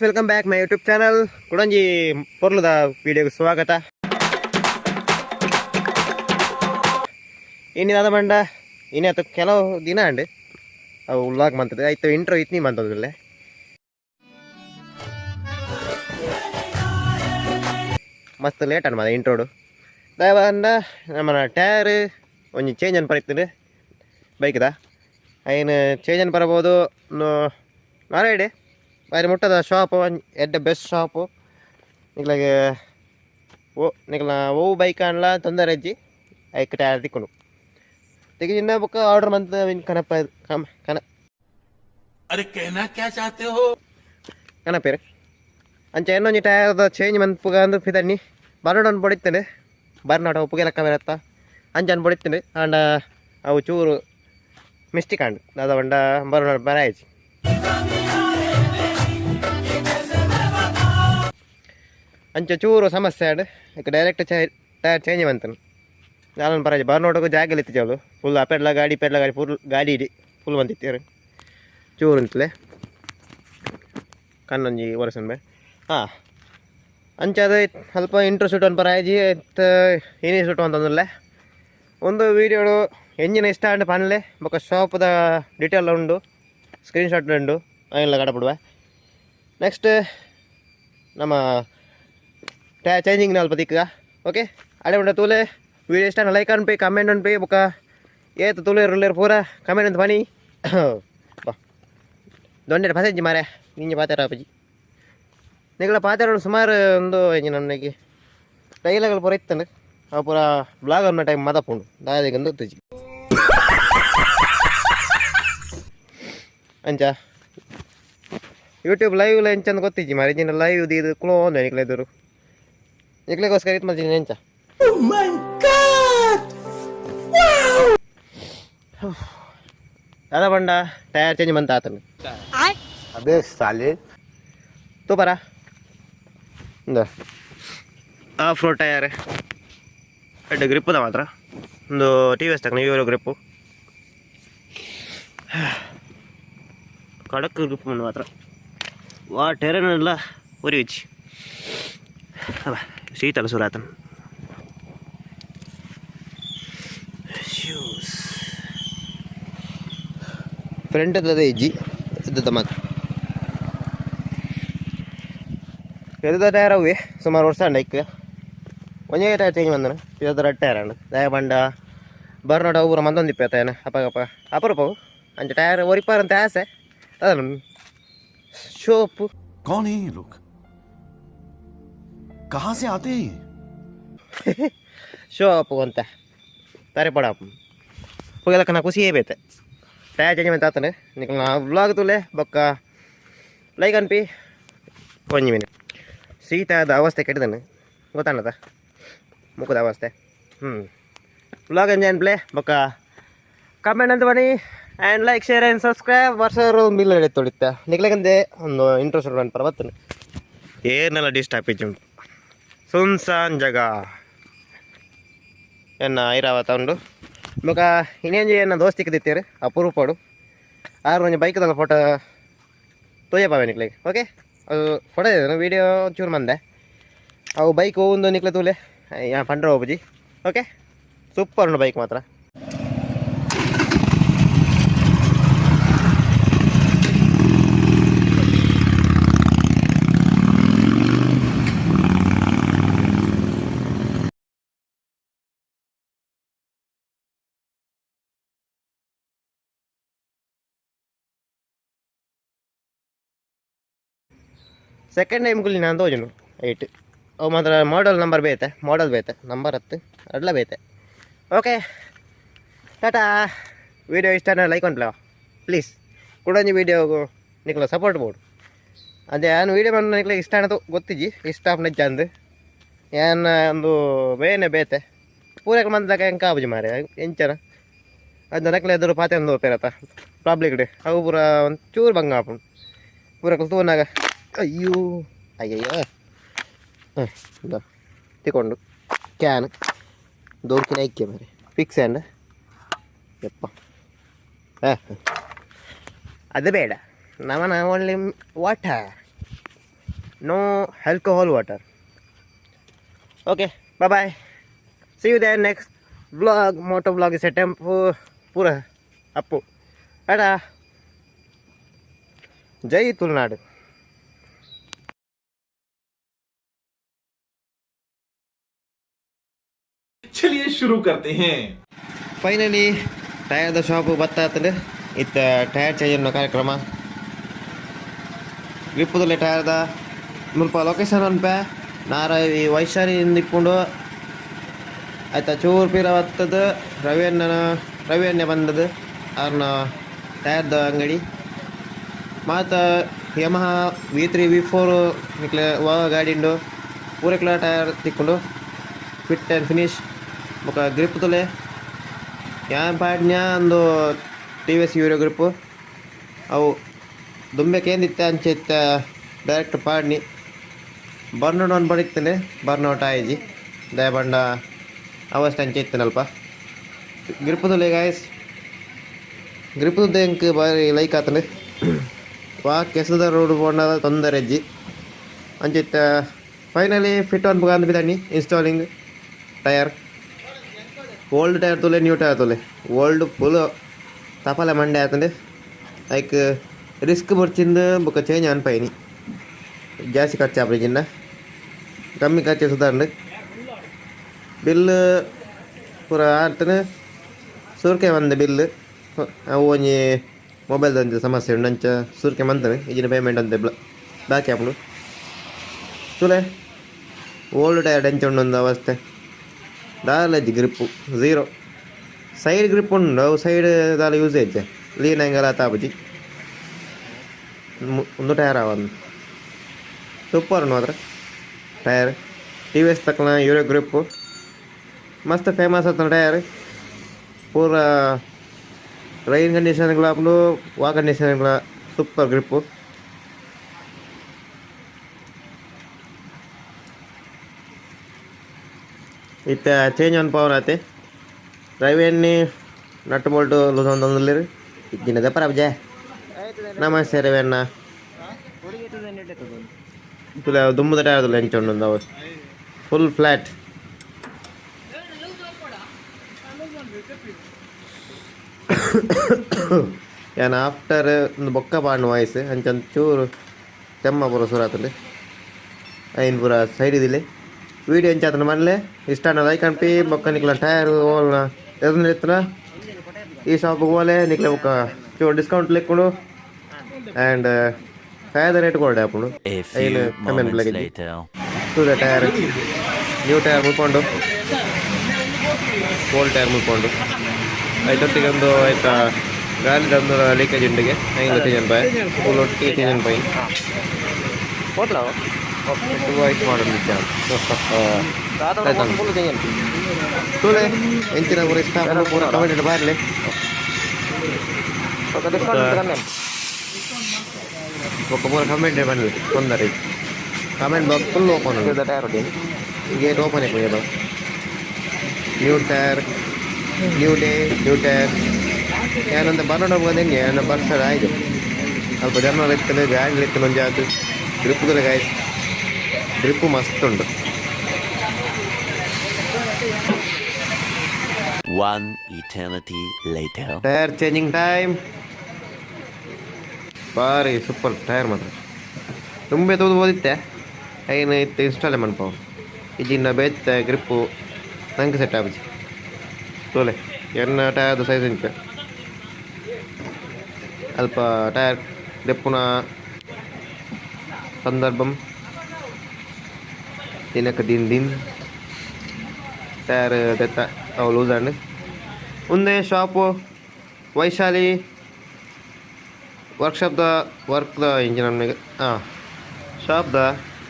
Guys welcome back my YouTube channel ಕುಡಂಜಿ ಪೊರ್ಲದ ವಿಡಿಯೋಗೆ ಸ್ವಾಗತ ಇನ್ನಿದಾದ ಮಂಡ ಇನ್ನು ಕೆಲವು ದಿನ ಅಂಡಿ ಅವು ಉಲ್ಲಾಗ್ ಮಂತದೆ ಆಯ್ತು ಇಂಟ್ರೋ ಇತ್ತು ನೀ ಬಂತದ್ರಲ್ಲೇ ಮಸ್ತ್ ಲೇಟ್ ಅನ್ಮಾದ ಇಂಟ್ರೋಡು ದಯವಂಡ ನಮ್ಮ ಟಯರ್ ಒಂದು ಚೇಂಜ್ ಅನ್ ಬರೀತೀನಿ ಬೈಕ್ದ ಏನು ಚೇಂಜ್ ಅನ್ ಬರಬಹುದು వారి ಮುಟ್ಟದ shop at the best shop నీకు ಓ నీకు ఓ బైక్ అనలా తొందర అజ్జి ಐಕ್ ಟೈರ್ ಇನ್ನ ಬುಕ್ಕ ಆರ್ಡರ್ ಮಂತ ವಿನ್ ಕನಪ ಕಮ ಕನ ಅರೆ ಕ್ಯಾ ಚಾಹತೆ ಇನ್ನೊಂದು ಚೇಂಜ್ ಮಂತ್ಪುಗ ಅಂದ್ರೆ ಫಿದನ್ನಿ ಬರ್ನೋಡನ್ ಬರ್ನಾಟ ಉಪ್ಪುಗೆ ಲೆಕ್ಕ ಬೇರತ್ತ ಅಂಜನ್ ಅಂಡ ಅವು ಚೂರು ಮಿಸ್ಟಿಕ್ ಅಂಡ್ ಅದ ಬಂಡ ಬರ್ನೋಡ್ ಬರಾಯ್ಜಿ ಅಂಚ ಚೂರು ಸಮಸ್ಯೆ ಆಡ ಡೈರೆಕ್ಟ್ ಚೈ ಟೈರ್ ಚೇಂಜ್ ಬಂತನು ಜಾಲನ್ ಪರಾಜೆ ಬಾರ್ ನೋಡೋಕೆ ಇತ್ತು ಚಾಲು ಫುಲ್ ಆ ಗಾಡಿ ಪೆಡ್ಲ ಗಾಡಿ ಫುಲ್ ಗಾಡಿ ಇಡಿ ಫುಲ್ ಬಂದಿತ್ತು ಚೂರು ಅಂತಲೇ ಕಣ್ಣೊಂಜಿ ವರ್ಷ ಹಾಂ ಅಂಚದ ಸ್ವಲ್ಪ ಇಂಟ್ರೆಸ್ಟ್ ಒಂದು ಪರಾಜಿ ಇತ್ತು ಏನೇ ಸುಟ್ಟು ಒಂದು ವೀಡಿಯೋಡು ಎಂಜಿನ್ ಇಷ್ಟ ಆಂಡ್ ಪನ್ಲೆ ಬೊಕ್ಕ ಶಾಪ್ದ ಡೀಟೇಲ್ ಉಂಡು ಸ್ಕ್ರೀನ್ಶಾಟ್ ಉಂಡು ಅಲ್ಲ ಕಡಪಡುವೆ ನೆಕ್ಸ್ಟ್ ನಮ್ಮ ટાયર ચેન્જિંગ ના બધી ಓಕೆ ಅಡೆ ಉಂಟ ತೂಲೆ ವೀಡಿಯೋ ಇಷ್ಟ ಲೈಕ್ ಅನ್ಪಿ ಕಮೆಂಟ್ ಅನ್ಪಿ ಬುಕ್ಕ ಏತು ತುಲೆ ರುಲ್ಲೇರು ಪೂರ ಕಮೆಂಟ್ ಅಂತ ಬನ್ನಿ ಬಾ ದೊಡ್ಡ ಫಸೇಜಿ ಮಾರೆ ನಿಂಗೆ ಪಾತಾರ ಅಪ್ಪಾಜಿ ನಿಗಳ ಪಾತಾರ ಸುಮಾರು ಒಂದು ಇಂಜಿ ನನಗೆ ಡೈಲಾಗ್ಗಳು ಪೂರ ಇತ್ತು ನನಗೆ ಆ ಪೂರ ಬ್ಲಾಗ್ ಅನ್ನೋ ಟೈಮ್ ಮದಪ್ಪುಂಡು ದಾದಿಗಂದು ತುಜಿ ಅಂಚ ಯೂಟ್ಯೂಬ್ ಲೈವ್ ಎಂಚಂದು ಗೊತ್ತಿಜ್ಜಿ ಮಾರೆ ಇಂಜಿನ ಲೈವ್ ಇದು ಕುಳೋ ಒಂದು ನಿಗಳ ನಿಕ್ಲೆ ಎದುರು ನಿಕ್ಲೆಗೋಸ್ಕರ ಇತ್ತು ಮಜ್ಜಿನ ಎಂಚ ಅದ ಬಂಡ ಟೈರ್ ಚೇಂಜ್ ಬಂತ ಆತನು अबे साले ತೂ ಬರ ಇಂದ ಆಫ್ ರೋಡ್ ಟಯರ್ ಎರಡು ಗ್ರಿಪ್ಪದ ಮಾತ್ರ ಒಂದು ಟಿ ವಿ ಎಸ್ ತಕ್ಕ ನೀವು ಗ್ರಿಪ್ಪು ಕಡಕ್ ಗ್ರಿಪ್ ಮುಂದೆ ಮಾತ್ರ ವಾ ಟೆರನೆಲ್ಲ ಉರಿವಿಚ್ಚಿ ಅವ ಶೀತಲ ಸುರಾತನ್ ಫ್ರೆಂಡ್ ಅದ ಇಜ್ಜಿ ಇದ್ದದ ಮಾತು ಎದ ಟೈರ್ ಅವೇ ಸುಮಾರು ವರ್ಷ ಅಂಡ ಇಕ್ಕ ಒಂದೇ ಟೈರ್ ಚೇಂಜ್ ಬಂದನ ಇದರ ಟೈರ್ ಅಂಡ ದಯ ಬಂಡ ಬರ್ನಾಡ ಊರ ಮಂದೊಂದು ಇಪ್ಪ ತಯನ ಅಪ್ಪಗಪ್ಪ ಅಪರೂಪವು ಅಂಚ ಟೈರ್ ಒರಿಪಾರ ಅಂತ ಆಸೆ ಅದಲ್ಲ ಶೋಪು ಕಾಣಿ ಲೋಕ್ कहाँ से आते हैं ये? ಶೋಪು ಅಂತ ತಾರೆ ಪಡಪ್ಪ ಹೋಗಲಕ್ಕ ನಾ ಖುಷಿಯೇ ಬೇತೆ ಟೈರ್ ಚೇಂಜ್ ಬಂತ ಆತನೆ ನಿಕ್ ನಾ ವ್ಲಾಗ್ ತುಲೆ ಬೊಕ್ಕ ಲೈಕ್ ಅನ್ಪಿ ಒಂಜಿ ಮಿನಿಟ್ ಶೀತದ ಅವಸ್ಥೆ ಕೆಟ್ಟದನು ಗೊತ್ತಾನದ ಮುಖದ ಅವಸ್ಥೆ ಹ್ಞೂ ವ್ಲಾಗ್ ಎಂಜಾಯ್ ಪ್ಲೇ ಬೊಕ್ಕ ಕಮೆಂಟ್ ಅಂತ ಬನ್ನಿ and like share and subscribe ವರ್ಷ ಮಿಲ್ ಎಡೆ ತೊಳಿತ ನಿಕ್ಲಗಂದೆ ಒಂದು ಇಂಟ್ರೆಸ್ಟ್ ಬಂದು ಪರ್ವತ್ತನು ಏನೆಲ್ಲ ಡಿಸ್ಟರ್ಬ್ ಇಜ್ಜಿ ಉಂಟು ಸುನ್ಸಾನ್ ಜಗ ಎನ್ನ ಐರಾವತ ಉಂಡು ಮುಖ ಇನ್ನೇನು ಏನು ದೋಸ್ತಿ ಕದಿತ್ತೀರಿ ಅಪರೂಪಡು ಆರು ಒಂದು ಬೈಕ್ದಾಗ ಫೋಟೋ ಬಾವೆ ನಿಕ್ಲಿಗೆ ಓಕೆ ಅದು ಫೋಟೋ ಇದೆ ವೀಡಿಯೋ ಚೂರು ಮಂದೆ ಅವು ಬೈಕ್ ಒಂದು ನಿಕ್ಲೆ ತೂಲೆ ಪಂಡ್ರ ಹೋಗ್ಬಜಿ ಓಕೆ ಸೂಪರ್ ಉಂಡು ಬೈಕ್ ಮಾತ್ರ ಸೆಕೆಂಡ್ ಟೈಮ್ಗಳು ನಾನು ತೋಜನು ಏಯ್ಟ್ ಅವು ಮಾತ್ರ ಮಾಡಲ್ ನಂಬರ್ ಬೇತೆ ಮಾಡಲ್ ಬೇತೆ ನಂಬರ್ ಹತ್ತು ಅಡ್ಲ ಬೇತೆ ಓಕೆ ಟಾಟಾ ವೀಡಿಯೋ ಇಷ್ಟ ಲೈಕ್ ಒಂದ್ಲ ಪ್ಲೀಸ್ ಕೊಡೊಂಜಿ ವೀಡಿಯೋಗು ನಿಕ್ಲ ಸಪೋರ್ಟ್ ಬೋಡು ಅದೇ ಏನು ವೀಡಿಯೋ ಬಂದು ನಿಕ್ಲ ಇಷ್ಟ ಅನ್ನೋದು ಗೊತ್ತಿಜ್ಜಿ ಇಷ್ಟ ನಜ್ಜ ಅಂದು ಏನು ಒಂದು ಬೇನೆ ಬೇತೆ ಪೂರಕ್ಕೆ ಮಂದಾಗ ಹೆಂಗೆ ಕಾಬಜಿ ಮಾರೆ ಎಂಚನ ಅದು ನಕ್ಲೆ ಎದುರು ಪಾತೆ ಒಂದು ಪೇರತ್ತ ಪ್ರಾಬ್ಲಿಕ್ ಅವು ಪೂರ ಒಂದು ಚೂರು ಬಂಗ ಪೂರಕ್ಕೆ ತೂನಾಗ ಅಯ್ಯೋ അയ്യോ ತಗೊಂಡು ಕ್ಯಾನ್ ക്യാൻ ദൂരത്തിന് ಕೆ ಮರಿ ಫಿಕ್ಸ್ ಆ್ಯಂಡ್ ಯಪ್ಪ ಹಾಂ ಅದು ಬೇಡ ನಮನ ಒಳ್ಳೆ water no alcohol water okay bye see you the next vlog moto vlog is ಪೂರ ಅಪ್ಪು ಅಡ ಜೈ ತುಳುನಾಡು शुरू करते हैं ಫೈನಲಿ ಟಯರ್ದ ಶಾಪು ಬತ್ತಾತಂದ್ರೆ ಇತ್ತ ಟಯರ್ ಚೇಂಜ್ ಅನ್ನೋ ಕಾರ್ಯಕ್ರಮ ಗ್ರಿಪ್ಪುದಲ್ಲಿ ಟಯರ್ದ ಮುಲ್ಪ ಲೊಕೇಶನ್ ಅನ್ಪೆ ನಾರ ಈ ವೈಶಾಲಿಯಿಂದ ಇಟ್ಕೊಂಡು ಆಯ್ತಾ ಚೂರು ಪೀರ ಬತ್ತದ ರವಿಯಣ್ಣನ ರವಿಯಣ್ಣೆ ಬಂದದ್ದು ಅವ್ರನ್ನ ಟಯರ್ದ ಅಂಗಡಿ ಮತ್ತು Yamaha V three V four ನಿಕ್ಲೆ ವ ಗಾಡಿ ಉಂಡು ಪೂರಕ್ಲ ಟಯರ್ ತಿಕ್ಕೊಂಡು fit and finish grip grip ಯಾ ಏನ್ ಪಾಡ್ನ್ಯಾ ಅಂದು T V S Eurogrip ಅವು ದುಂಬೇಕೇಂದಿತ್ತೆ ಅಂಚಿತ್ತ ಡೈರೆಕ್ಟ್ ಪಾಡ್ನಿ ಬರ್ನೌಟ್ ಒಂದು ಬಡಿತ್ತೇನೆ ಬರ್ನೌಟ್ ಆಯ್ಜಿ ದಯಬಂಡ ಅವಷ್ಟು ಗ್ರಿಪ್ ಗ್ರಿಪ್ಪದಲ್ಲಿ ಗಾಯಸ್ ಗ್ರಿಪ್ ಹೆಂಗೆ ಬಾರಿ ಲೈಕ್ ಆತನೆ ವಾ ಕೆಸದ ರೋಡ್ ಬೋಂಡ ತೊಂದರೆ ಅಜ್ಜಿ ಅಂಚಿತ್ತೆ ಫೈನಲಿ ಫಿಟ್ ಅನ್ಬೇಕು ಅಂದ್ಬಿದ್ದಾನಿ ಇನ್ಸ್ಟಾಲಿಂಗ್ ಟಯರ್ ಓಲ್ಡ್ ಟೈರ್ ತೊಲೆ ನ್ಯೂ ಟೈರ್ ತೊಲೆ ಓಲ್ಡ್ ಫುಲ್ ತಪಾಲೆ ಮಂಡೆ ಆತಂಡೆ ಲೈಕ್ ರಿಸ್ಕ್ ಬರ್ಚಿಂದು ಬೊಕ ಚೇಂಜ್ ಅನ್ಪೈನಿ ಜಾಸ್ತಿ ಖರ್ಚು ಆಪ್ರಿಜಿಂದ ಕಮ್ಮಿ ಖರ್ಚು ಸುಧಾರಣೆ ಬಿಲ್ ಪೂರ ಆಡ್ತಾನೆ ಸೂರ್ಕೆ ಬಂದ ಬಿಲ್ ಒಂಜಿ ಮೊಬೈಲ್ದೊಂದು ಸಮಸ್ಯೆ ಉಂಡು ಅಂಚ ಸೂರ್ಕೆ ಬಂತಾನೆ ಈಗಿನ ಪೇಮೆಂಟ್ ಅಂತ ಬಾಕಿ ಆಪುಂಡು ಓಲ್ಡ್ ಟೈರ್ ಎಂಚ ಉಂಡೊಂದು ಅವಸ್ಥೆ side grip zero side grip ఉండవు ಯೂಸ್ దాని ಲೀನ್ అయితే లీనంగా తాపతి ಒಂದು ಟೈರ್ ಆವನ್ ಸೂಪರ್ ನೋಡ್ರೆ tyre T V S Eurogrip ಮಸ್ತ್ ಫೇಮಸ್ ಆತನ ಟೈರ್ ಪೂರ ರೈನ್ ಕಂಡೀಷನ್ಗಳಾಗ್ಲೂ ವಾ ಕಂಡೀಷನ್ಗಳ ಸೂಪರ್ ಗ್ರಿಪ್ಪು ಇತ್ತ ಚೇಂಜ್ ಒಂದು ಪವರ್ ಆತಿ ರವೆ ಎಣ್ಣೆ ನಟ್ಟು ಬೋಲ್ಟು ಲೂಸ್ ಒಂದು ತಂದಿಲ್ಲ ರೀ ಇದ್ದಿನದ ಪರಬ್ಜೆ ನಮಸ್ತೆ ರವೆ ಅಣ್ಣ ತುಲೆ ದುಂಬದ ಟೈರ್ ಹೆಂಚೊಂಡು ಅವ್ ಫುಲ್ ಫ್ಲ್ಯಾಟ್ ಏನು ಆಫ್ಟರ್ ಒಂದು ಬೊಕ್ಕ ಪಾಂಡ್ ವಾಯ್ಸ್ ಅಂಚೊಂದು ಚೂರು ಚೆಮ್ಮ ಬರೋ ಸುರಾತಲ್ಲಿ ಐನ್ ಪೂರ ಸೈಡ್ ಇದಿಲ್ಲಿ వీడియో ఏం చేస్తాను మనలే ఇష్టాన్ని లైక్ అనిపి మొక్క నీకు టైర్ ఎదురు ఎత్తున ఈ షాప్కి పోలే నీకు ఒక చూడు డిస్కౌంట్ లేకుండా అండ్ టైర్ రేట్ కూడా అప్పుడు చూడ టైర్ న్యూ ಟೈರ್ ಮುಳ್ಕೊಂಡು ಓಲ್ಡ್ ಟೈರ್ ಮುಳ್ಕೊಂಡು ಐದೊಟ್ಟಿಗೊಂದು ಆಯ್ತಾ ಗಾಲಿದೊಂದು ಲೀಕೇಜ್ ಉಂಡಿಗೆ ಐದು ಟೀಜನ್ ಬಾಯ್ ಫುಲ್ ಒಟ್ಟಿಗೆ ಟೀಜನ್ ಬಾಯಿ ಹೋಟ್ಲ ವಾಯ್ಸ್ ಮಾಡೋಣ Oh. Datang 80 jangan. Boleh. Inti nak boleh start kalau kurang kawin ada bahan leh. Kau kata kan kan kan. Kau kau kawin dia mana? Kau dari. Kawin bab perlu kau nak. Kita tayar dia. Ia dua panik punya bab. New tayar, new day, new tayar. Yang nanti baru nak buat ni, yang nanti baru serai je. ಅಲ್ಲಿ ಬಜಾರ್ನಲ್ಲಿ ಎತ್ತಲೇ bag ಎತ್ತಲೊಂದು ಜಾತು ಡ್ರಿಪ್ಗಳು ಗಾಯ drip ಮಸ್ತ್ ಉಂಟು One eternity later. Tire changing time. ಬಾರಿ super tyre ಮಾತ್ರ ತುಂಬ ಎತ್ತೋದು ಓದಿತ್ತೆ ಏನು ಇತ್ತು ಇನ್ಸ್ಟಾಲೆ ಮಾಡ್ಬೋ ಇದನ್ನ ಬೇತ್ತೆ ಗ್ರಿಪ್ಪು ನಂಗೆ ಸೆಟ್ ಆಗುತ್ತೆ ತೋಲೆ ಎನ್ನ ಟಯರ್ದು ಸೈಜ್ ಇಂಚು ಅಲ್ಪ ಟಯರ್ ಗ್ರಿಪ್ಪುನ ಸಂದರ್ಭಂ ದಿನಕ್ಕೆ ದಿನ ದಿನ ಟೈರ್ ದೆತ್ತ ಅವು ಲೂಸ್ ಅಂಡ್ ಮುಂದೆ ಶಾಪು ವೈಶಾಲಿ ವರ್ಕ್ ದ ಇಂಜಿನ್ ನಮಗೆ ಶಾಪ್ ದ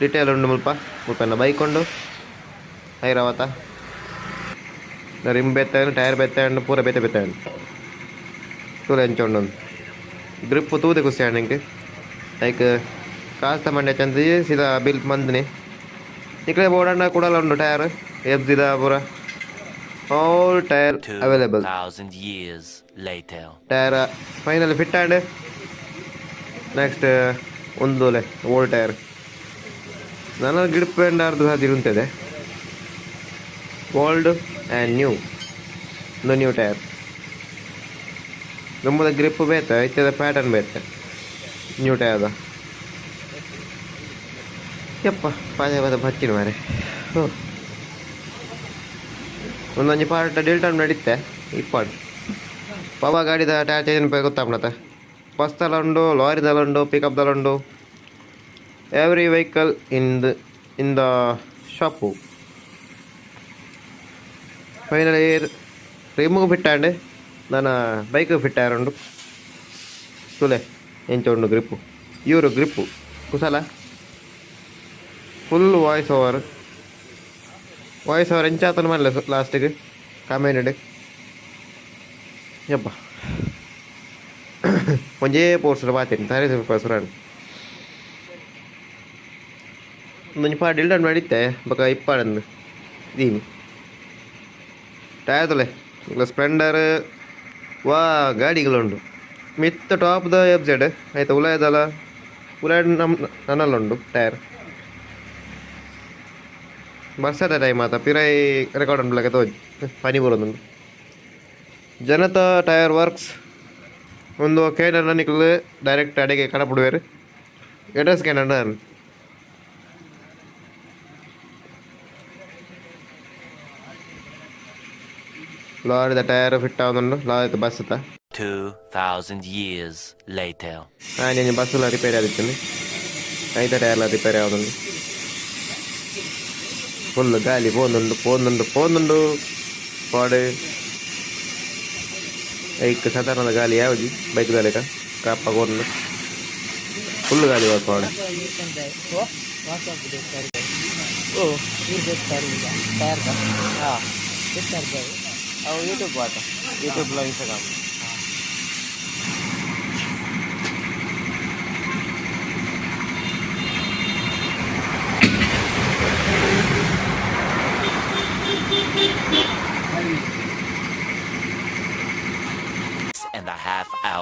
ಡಿಟೇಲ್ ಉಂಡು ಮುಲ್ಪ ಮುಲ್ಪನ್ನ ಬೈಕ್ ಉಂಡು ಐರಾವತ ರಿಮ್ ಬೆತ್ತಂಡು ಟೈರ್ ಬೆತ್ತಂಡು ಪೂರ ಬೆತ್ತ ಬೆತ್ತಂಡು ಟೂಲ್ ಎಂಚ ಉಂಡು ಗ್ರಿಪ್ ತೂದೆ ಕುಸಿ ಆಂಡ್ ಲೈಕ್ ಕಾಸ್ತ ಮಂಡ್ಯ ಚಂದ ಸೀದಾ ಬಿಲ್ಪ್ ಮಂದಿನಿ ಇಕ್ಕಡೆ ಬೋರ್ಡಣ್ಣ ಕೂಡ ಉಂಡು tyre ಎಬ್ಜಿದಾಪುರ all tyre available tyre final fit and next ಒಂದು ಒಲೆ ಓಲ್ ಟೈರ್ ನನ್ನ ಗಿಡ್ ಪೆಂಡ್ ಅರ್ಧ ಸಾಧ್ಯ ಓಲ್ಡ್ ಆ್ಯಂಡ್ ನ್ಯೂ ಒಂದು ನ್ಯೂ ಟೈರ್ ನಮ್ಮದ ಗ್ರಿಪ್ ಬೇತೆ ಇತ್ಯದ ಪ್ಯಾಟರ್ನ್ ಬೇತೆ ನ್ಯೂ ಟೈರ್ದ ಯಪ್ಪ ಪದೇ ಪದ ಬಚ್ಚಿನ ಮಾರೆ ಹ್ಞೂ ಒಂದೊಂದು ಪಾರ್ಟ್ ಡೇಲ್ ಟೈಮ್ ನಡೀತೆ ಇಪ್ಪಾಡು ಪವ ಗಾಡಿದ ಟ್ಯಾಚ್ ಏನು ಪೇ ಗೊತ್ತಾಗ್ಬಿಡತ್ತೆ ಬಸ್ದಲ್ಲುಂಡು ಪಿಕಪ್ ಉಂಡು every vehicle in the in the shop finally remove ಬಿಟ್ಟಾಂಡೆ ನನ್ನ ಬೈಕ್ ಫಿಟ್ಟಾರು ತುಲೆ ಎಂಚೊಂಡು ಗ್ರಿಪ್ಪು ಇವರು grip ಕುಸಲ full voice over voice over എഞ്ചാത്തണം അല്ലേ ലാസ്റ്റിക്ക് കമൻ്റ് ഉണ്ട് ಯಪ್ಪ ಒಂದೇ ಪೋರ್ಸರ್ ಬಾತೇನೆ ತಾರೆ ಪೋರ್ಸರಾನ ಒಂದೊಂದು ಪಾ ಡಿಲ್ಡನ್ ಮಾಡಿತ್ತೆ ಬಕ ಇಪ್ಪಾಡನ್ನು ದೀನಿ ಟಾಯ್ತಲೆ ಇಲ್ಲ ಸ್ಪ್ಲೆಂಡರ್ ವಾ ಗಾಡಿಗಳುಂಡು ಮಿತ್ತ ಟಾಪ್ ದ ಎಫ್ ಜೆಡ್ ಆಯ್ತಾ ಉಲಾಯದಲ್ಲ ಉಲಾಯ್ ನಮ್ಮ ನನ್ನಲ್ಲುಂಡು tyre Masih ada time mata, pirai rekordan belakang itu, pani burun Janata tyre works ಒಂದು ಕೇಡನ್ನು ನಿಕ್ಕಲು ಡೈರೆಕ್ಟ್ ಅಡಿಗೆ ಕಡಪಿಡುವೇರು ಎಡಸ್ ಕೇಡನ್ನ ಲಾರಿದ ಟೈರ್ ಫಿಟ್ ಆಗುದು ಲಾರಿ ಬಸ್ ಇಯರ್ಸ್ ಲೇಟರ್ ನಾನು ಬಸ್ಸುಲ ರಿಪೇರಿ ಆದಿತ್ತು ಐದ ಟೈರ್ಲ ರಿಪೇರಿ ಆಗುದು ഫുള്ള് ഗാലി പോകുന്നുണ്ട് പോകുന്നുണ്ട് പോകുന്നുണ്ട് പാട് ബൈക്ക് സാധാരണ ಗಾಲಿ ಯಾವುದು ಬೈಕ್ ಗಾಲಿಕ ಕಾಪ ಕೊರ್ನು ಫುಲ್ ಗಾಲಿ ಬರ್ಪಾಡು ಓ ಯೂಟ್ಯೂಬ್ ಟೈರ್ ಹಾಂ YouTube YouTube YouTube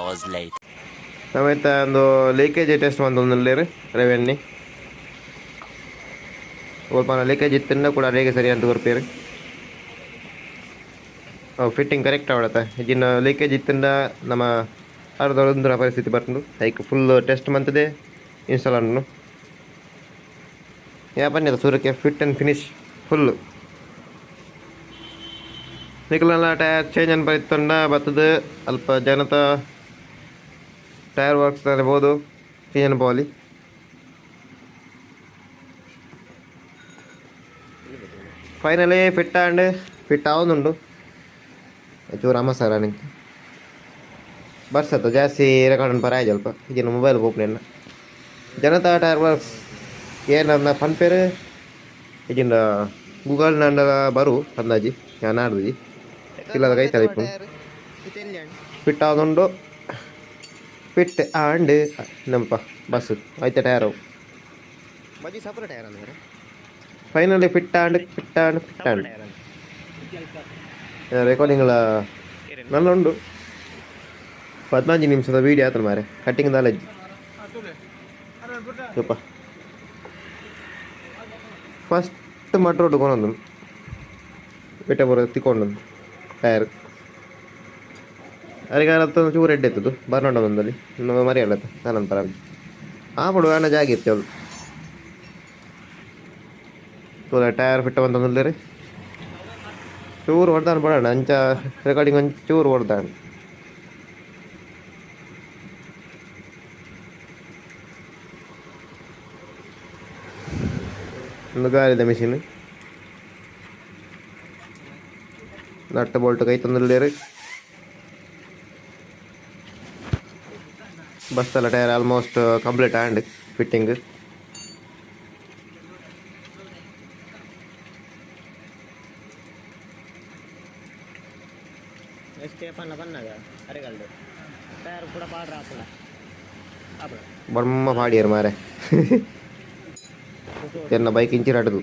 was light ಒಂದು ಲೀಕೇಜ್ ಟೆಸ್ಟ್ ಒಂದಲ್ಲಿ ರೀ ರವೆಣ್ಣಿ ಸ್ವಲ್ಪ ಲೀಕೇಜ್ ಇತ್ತಿಂದ ಕೂಡ ಅಡಿಗೆ ಸರಿ ಅಂತ ಬರ್ತೀರಿ ಫಿಟ್ಟಿಂಗ್ ಕರೆಕ್ಟ್ ಆಗುತ್ತೆ ಇದನ್ನು ಲೀಕೇಜ್ ಇತ್ತಿಂದ ನಮ್ಮ ಅರ್ಧ ಪರಿಸ್ಥಿತಿ ಬರ್ತು ಲೈಕ್ ಫುಲ್ ಟೆಸ್ಟ್ ಮಂತದೆ ಇನ್ಸ್ಟಾಲ್ ಅನ್ನು ಬನ್ನಿ ಸೂರ್ಯಕ್ಕೆ ಫಿಟ್ ಆ್ಯಂಡ್ ಫಿನಿಶ್ ಫುಲ್ಲು ನಿಖಲ ಟಯರ್ ಚೇಂಜ್ ಅನ್ನ ಬರೀತಂಡ ಬರ್ತದೆ ಅಲ್ಪ ಜನತ ಟೈರ್ ವರ್ಕ್ಸ್ ಇರ್ಬೋದು ಪಿ ಬಾಲಿ ಫೈನಲಿ ಫಿಟ್ అండ్ ಫಿಟ್ అవునుండు ಚೂರು ಅಮ್ಮ ಸರ ನಿಂಗೆ ಬರ್ಸತ್ತು ಜಾಸ್ತಿ ರೆಕಾರ್ಡನ್ನು ಪರ ಸ್ವಲ್ಪ ಇದನ್ನು ಮೊಬೈಲ್ ಓಪನಿಲ್ಲ ಜನತಾ ಟೈರ್ ವರ್ಕ್ಸ್ ನನ್ನ ಫನ್ ಪೇರು ಇದನ್ನ ಗೂಗಲ್ ನಂಡ ಬರು ಅಂದಾಜಿ ನಾನು ಆಡ್ದು ಇಲ್ಲದ ಕೈ ತಲೆ ಫಿಟ್ ಆದುಂಡು ಪಿಟ್ ಆಂಡ್ ನಮ್ಮಪ್ಪ ಬಸ್ಸು ಆಯ್ತಾ ಟಯರು ಬಜಿ ಸಪರ ಟಯರ್ ಅಂದ್ರೆ finally fit and fit and fit and ರೆಕಾರ್ಡಿಂಗ್ಲ ನನ್ನ ಉಂಡು ಪದ್ನಾಲ್ಕು ನಿಮಿಷದ ವೀಡಿಯೋ ಆತನ ಮಾರೆ ಕಟ್ಟಿಂಗ್ ದಾಲಜ್ಜಿ ಯಪ್ಪ ಫಸ್ಟ್ ಮಟ್ರೋಡ್ ಕೊನೊಂದು ಬೆಟ್ಟ ಬರೋ ತಿಕ್ಕೊಂಡು ಟಯರ್ ಅರಿಗಾಲತ್ತು ಚೂರು ಎಡ್ಡೆತ್ತದು ಬರ್ನೊಂಡ ಬಂದಲ್ಲಿ ನಮ್ಮ ಮರೆಯಲ್ಲತ್ತ ಅನಂತರ ಆ ಬಡು ಅಣ್ಣ ಜಾಗ ಇತ್ತೆ ಅವಳು ಚೂರ ಟೈರ್ ಫಿಟ್ಟ ಬಂತಂದ್ರೆ ರೀ ಚೂರು ಹೊಡ್ದಾನ ಬಡೋಣ ಅಂಚ ರೆಕಾರ್ಡಿಂಗ್ ಒಂದು ಚೂರು ಹೊಡ್ದಾನ ಒಂದು ಗಾಲಿದ ಮೆಷಿನ್ നട്ട് ബോൾട്ട് കൈ തന്നില്ലേ ವಸ್ತ tyre almost complete and fitting ಎಷ್ಟೆಪ್ಪನ ಬಣ್ಣದ ಬರ್ಮ ಫಾಡಿಯರ್ ಮಾರೆ ತನ್ನ ಬೈಕ್ ಚಿರಟದ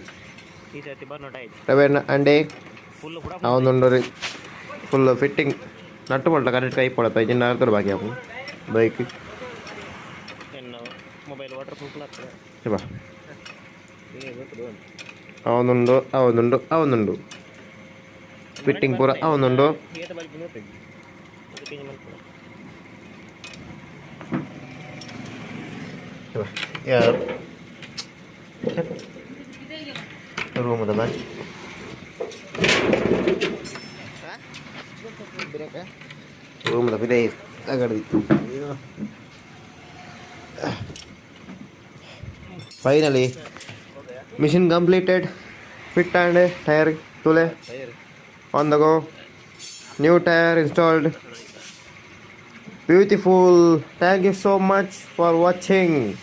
ಟಿ 301 220 ಅಂದೆ ಫುಲ್ ಫುಲ್ ಫಿಟ್ಟಿಂಗ್ ನಟ್ 볼ಟ್ ಕರೆಕ್ಟ್ ಆಗಿ போட ತೈ ಜಿನಾರ್ತಡಿ ಬಾಕಿ ಆಪ ಬೈಕ್ coba awo nundo awo nundo awo nundo fitting pura awo nundo coba ya room udah mati belum tapi deh agak di Finally, mission completed. Fit and tire tule on the go. New tire installed. Beautiful. Thank you so much for watching.